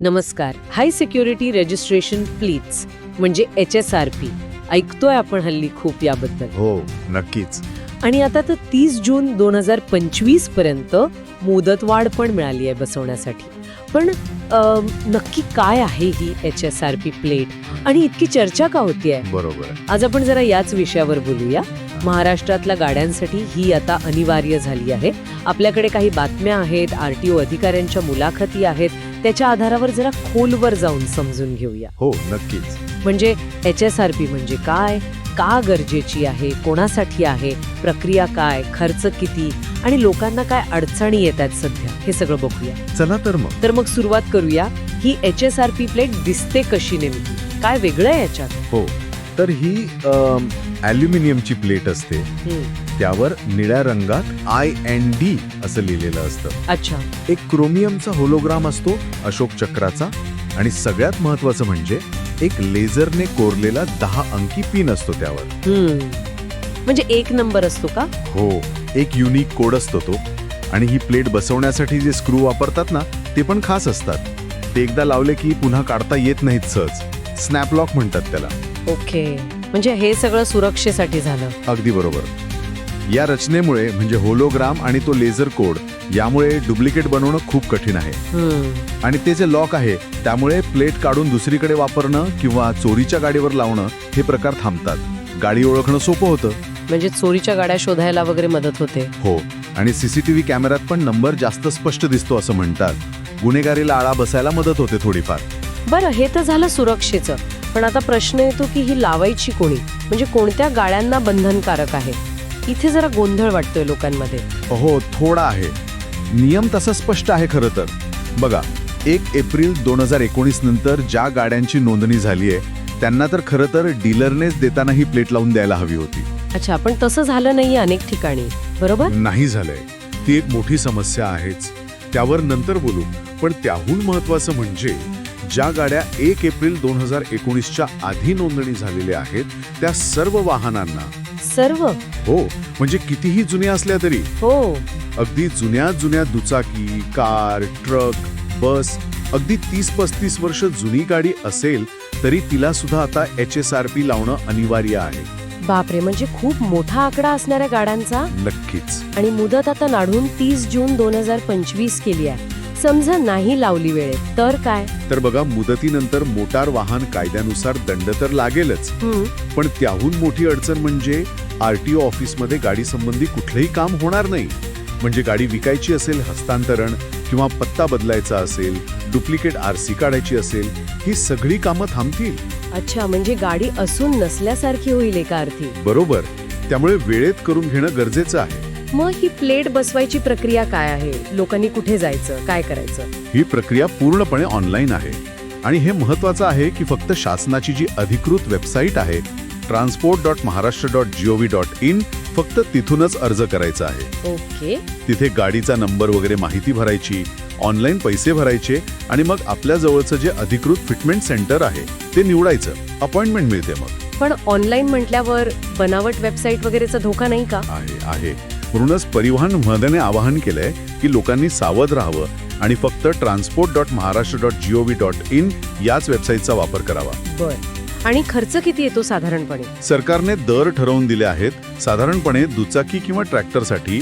नमस्कार. हाय security registration please म्हणजे H S R P ऐकतोय आपण हल्ली खूप याबद्दल. हो नक्कीच. आणि आता तर तीस जून दोन हजार पंचवीसपर्यंत मुदतवाढ पण मिळाली आहे बसवण्यासाठी. पण अम, नक्की काय आहे ही H S R P plate? आणि इतकी चर्चा का होतीये बरोबर. आज आपण जरा याच विषयावर बोलूया. महाराष्ट्रातल्या गाड्यांसाठी ही आता अनिवार्य झाली आहे. आपल्याकडे काही बातम्या आहेत आर टी ओ अधिकाऱ्यांच्या मुलाखती आहेत त्याच्या आधारावर जरा खोलवर जाऊन समजून घेऊया. हो नक्कीच. म्हणजे एच एस आर पी म्हणजे काय? का गरजेची आहे? कोणासाठी आहे? प्रक्रिया काय? खर्च किती? आणि लोकांना काय अडचणी येत आहेत सध्या? हे सगळं बघूया. चला तर मग. तर मग सुरुवात करूया. ही H S R P plate दिसते कशी नेमकी? काय वेगळं आहे याच्यात? हो. तर ही ॲल्युमिनियमची प्लेट असते. त्यावर निळ्या रंगात आय एन डी असं लिहिलेलं असतं. अच्छा. एक क्रोमियमचा होलोग्राम असतो अशोक चक्राचा. आणि सगळ्यात महत्वाचं म्हणजे एक लेझरने कोरलेला दहा अंकी पिन असतो त्यावर. म्हणजे एक नंबर असतो का? हो एक युनिक कोड असतो तो. आणि ही प्लेट बसवण्यासाठी जे स्क्रू वापरतात ना ते पण खास असतात. ते एकदा लावले की पुन्हा काढता येत नाहीत सहज. स्नॅपलॉक म्हणतात त्याला. ओके. म्हणजे हे सगळं सुरक्षेसाठी झालं. अगदी बरोबर. या रचनेमुळे म्हणजे होलोग्राम आणि तो लेझर कोड यामुळे डुप्लिकेट बनवणं खूप कठीण आहे. हम्म, आणि ते जे लॉक आहे त्यामुळे प्लेट काढून दुसरीकडे वापरणं किंवा चोरीच्या गाडीवर लावणं हे प्रकार थांबतात. गाडी ओळखणं सोपं होतं. म्हणजे चोरीच्या गाड्या शोधायला वगैरे मदत होते. हो. आणि सीसीटीव्ही कॅमेऱ्यात पण नंबर जास्त स्पष्ट दिसतो असं म्हणतात. गुन्हेगारीला आळा बसायला मदत होते थोडीफार. बरं हे तर झालं सुरक्षेचं. पण आता प्रश्न येतो की ही लावायची कोणी? म्हणजे कोणत्या गाड्यांना बंधनकारक आहे? इथे जरा गोंधळ वाटतोय लोकांमध्ये. हो थोडा आहे. नियम तसा स्पष्ट आहे खरं तर. बघा एक एप्रिल दोन हजार एकोणीस नंतर ज्या गाड्यांची नोंदणी झाली आहे त्यांना तर खरं तर डीलरनेच देताना ही प्लेट लावून द्यायला हवी होती. अच्छा पण तसं झालं नाही अनेक ठिकाणी. बरोबर? नाही झालंय. ती एक मोठी समस्या आहेच. त्यावर नंतर बोलू. पण त्याहून महत्वाचं म्हणजे ज्या गाड्या एक एप्रिल दोन हजार एकोणीसच्या आधी नोंदणी झालेल्या आहेत त्या सर्व वाहनांना. सर्व? हो म्हणजे कितीही जुन्या असल्या तरी. हो. अगदी जुन्या जुन्या दुचाकी कार ट्रक बस अगदी तीस पस्तीस वर्ष जुनी गाडी असेल तरी तिला सुद्धा आता एच एस आर पी लावणं अनिवार्य आहे. बापरे म्हणजे खूप मोठा आकडा असणाऱ्या गाड्यांचा? नक्कीच. आणि मुदत आता नाढून तीस जून दोन हजार पंचवीस केली आहे. समजा नाही लावली वेळेत. तर काय? तर बघा मुदतीनंतर मोटार वाहन कायद्यानुसार दंड तर लागेलच. पण त्याहून मोठी अडचण म्हणजे आरटीओ ऑफिसमध्ये गाडी संबंधी कुठलंही काम होणार नाही. म्हणजे गाडी विकायची असेल हस्तांतरण किंवा पत्ता बदलायचा असेल डुप्लिकेट आरसी काढायची असेल ही सगळी कामं थांबतील. अच्छा म्हणजे गाडी असून नसल्यासारखी होईल एका अर्थी. बरोबर. त्यामुळे वेळेत करून घेणं गरजेचं आहे. मग ही प्लेट बसवायची प्रक्रिया काय आहे? लोकांनी कुठे जायचं? काय करायचं? ही प्रक्रिया पूर्णपणे ऑनलाईन आहे. आणि हे महत्वाचं आहे की फक्त शासनाची जी अधिकृत वेबसाईट आहे transport dot Maharashtra dot GOV dot in फक्त तिथूनच अर्ज करायचा आहे. ओके. तिथे गाडीचा नंबर वगैरे माहिती भरायची ऑनलाईन पैसे भरायचे आणि मग आपल्या जवळचं जे अधिकृत फिटमेंट सेंटर आहे ते निवडायचं. अपॉइंटमेंट मिळते मग. पण ऑनलाईन म्हटल्यावर बनावट वेबसाईट वगैरेचा धोका नाही का? आहे आहे. म्हणूनच परिवहन मदने आवाहन केलंय की लोकांनी सावध राहावं आणि फक्त transport dot Maharashtra dot GOV dot in याच वेबसाईटचा वापर करावा. बर. आणि खर्च किती येतो साधारणपणे? सरकारने दर ठरवून दिले आहेत साधारणपणे दुचाकी किंवा ट्रॅक्टरसाठी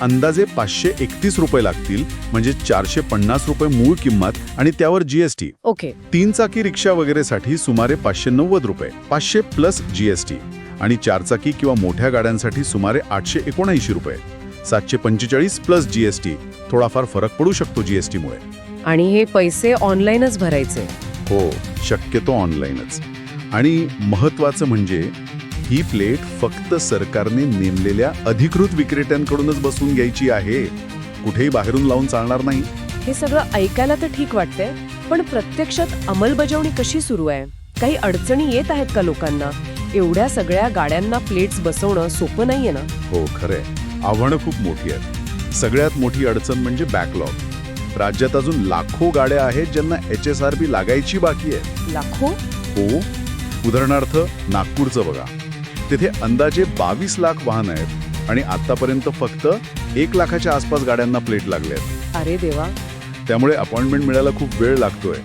अंदाजे पाचशे एकतीस रुपये लागतील म्हणजे चारशे पन्नास रुपये मूळ किंमत आणि त्यावर जीएसटी ओके. तीन चाकी रिक्षा वगैरेसाठी सुमारे पाचशे नव्वद रुपये पाचशे प्लस जीएसटी आणि चारचाकी किंवा मोठ्या गाड्यांसाठी सुमारे आठशे एकोणऐंशी रुपये. सातशे पंचेचाळीस प्लस जीएसटी थोडाफार फरक पडू शकतो जीएसटी मुळे. आणि हे पैसे ऑनलाईनच भरायचे. हो शक्यतो ऑनलाईनच. आणि महत्वाचं म्हणजे ही प्लेट फक्त सरकारने नेमलेल्या अधिकृत विक्रेत्यांकडूनच बसवून घ्यायची आहे. कुठेही बाहेरून लावून चालणार नाही. हे सगळं ऐकायला तर ठीक वाटतंय पण प्रत्यक्षात अंमलबजावणी कशी सुरू आहे? काही अडचणी येत आहेत का लोकांना? एवढ्या सगळ्या गाड्यांना प्लेट्स बसवणं सोपं नाहीये ना? हो खरंय. आव्हानं खूप मोठी आहेत. सगळ्यात मोठी अडचण म्हणजे बॅकलॉग राज्यात अजून लाखो गाड्या आहेत ज्यांना एच एस आर बी लागायची बाकी आहे. लाखो? हो. उदाहरणार्थ नागपूरचं बघा. तिथे अंदाजे बावीस लाख वाहन आहेत आणि आतापर्यंत फक्त एक लाखाच्या आसपास गाड्यांना प्लेट लागल्या आहेत. अरे देवा. त्यामुळे अपॉइंटमेंट मिळायला खूप वेळ लागतोय.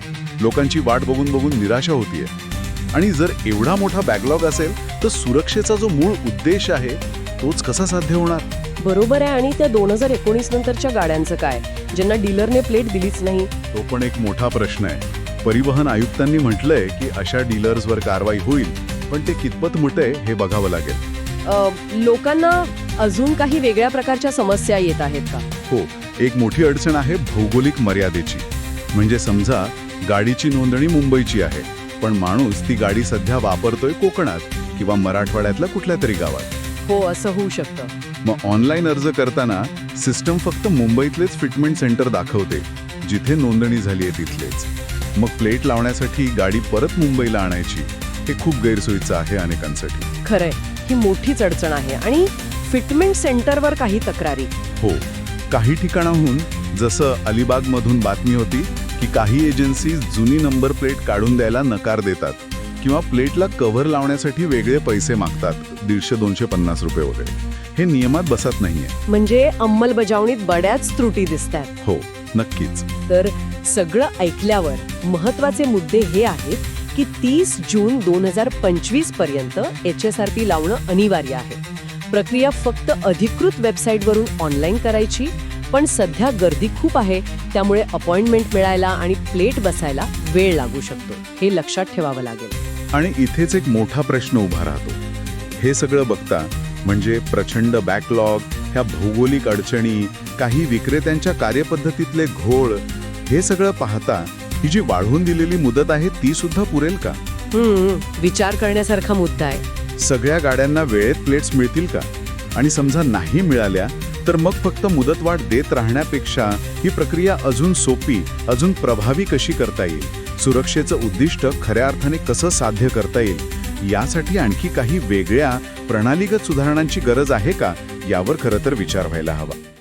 लोकांची वाट बघून बघून निराशा होतीये. आणि जर एवढा मोठा बॅकलॉग असेल तर सुरक्षेचा जो मूळ उद्देश आहे तोच कसा साध्य होणार? बरोबर आहे. आणि त्या दोन हजार एकोणीस नंतरच्या गाड्यांचं काय? ज्यांना डीलरने प्लेट दिलीच नाही. तो पण एक मोठा प्रश्न आहे. परिवहन आयुक्तांनी म्हटलंय की अशा डीलर्सवर कारवाई होईल पण ते कितपत मुटय हे बघावं लागेल. लोकांना अजून काही वेगळ्या प्रकारच्या समस्या येत आहेत का? हो एक मोठी अडचण आहे भौगोलिक मर्यादेची. म्हणजे समजा गाडीची नोंदणी मुंबईची आहे. पण माणूस ती गाडी सध्या वापरतोय कोकणात किंवा मराठवाड्यातल्या कुठल्या तरी गावात. हो असं होऊ शकतं. मग ऑनलाईन अर्ज करताना सिस्टम फक्त मुंबईतलेच फिटमेंट सेंटर दाखवते जिथे नोंदणी झाली आहे तिथलेच. मग प्लेट लावण्यासाठी गाडी परत मुंबईला आणायची हे खूप गैरसोयीचं आहे अनेकांसाठी. खरंय. ही मोठीच अडचण आहे आणि फिटमेंट सेंटरवर काही तक्रारी. हो. काही ठिकाणाहून जसं अलिबागमधून बातमी होती की काही एजन्सी जुनी नंबर प्लेट काढून द्यायला नकार देतात किंवा प्लेटला कव्हर लावण्यासाठी वेगळे पैसे मागतात दीडशे दोनशे पन्नास रुपये वगैरे. हे नियमात बसत नाहीये. म्हणजे अंमलबजावणीत बऱ्याच त्रुटी दिसत आहेत हो नक्कीच. तर सगळं ऐकल्यावर महत्त्वाचे मुद्दे हे आहेत की तीस जून दोन हजार पंचवीसपर्यंत एच एस आर पी लावणं अनिवार्य आहे. प्रक्रिया फक्त अधिकृत वेबसाईटवरून ऑनलाईन करायची पण सध्या गर्दी खूप आहे त्यामुळे अपॉइंटमेंट मिळायला आणि प्लेट बसायला वेळ लागू शकतो हे लक्षात ठेवावं लागेल. आणि इथेच एक मोठा प्रश्न उभा राहतो. हे सगळं बघता म्हणजे प्रचंड बॅकलॉग ह्या भौगोलिक अडचणी काही विक्रेत्यांच्या कार्यपद्धतीतले घोळ हे सगळं पाहता ही जी वाढवून दिलेली मुदत आहे ती सुद्धा पुरेल का? विचार करण्यासारखा मुद्दा आहे. सगळ्या गाड्यांना वेळेत प्लेट्स मिळतील का? आणि समजा नाही मिळाल्या तर मग फक्त मुदतवाढ देत राहण्यापेक्षा ही प्रक्रिया अजून सोपी अजून प्रभावी कशी करता येईल? सुरक्षेचं उद्दिष्ट खऱ्या अर्थाने कसं साध्य करता येईल? यासाठी आणखी काही वेगळ्या प्रणालीगत सुधारणांची गरज आहे का? यावर खरं तर विचार व्हायला हवा.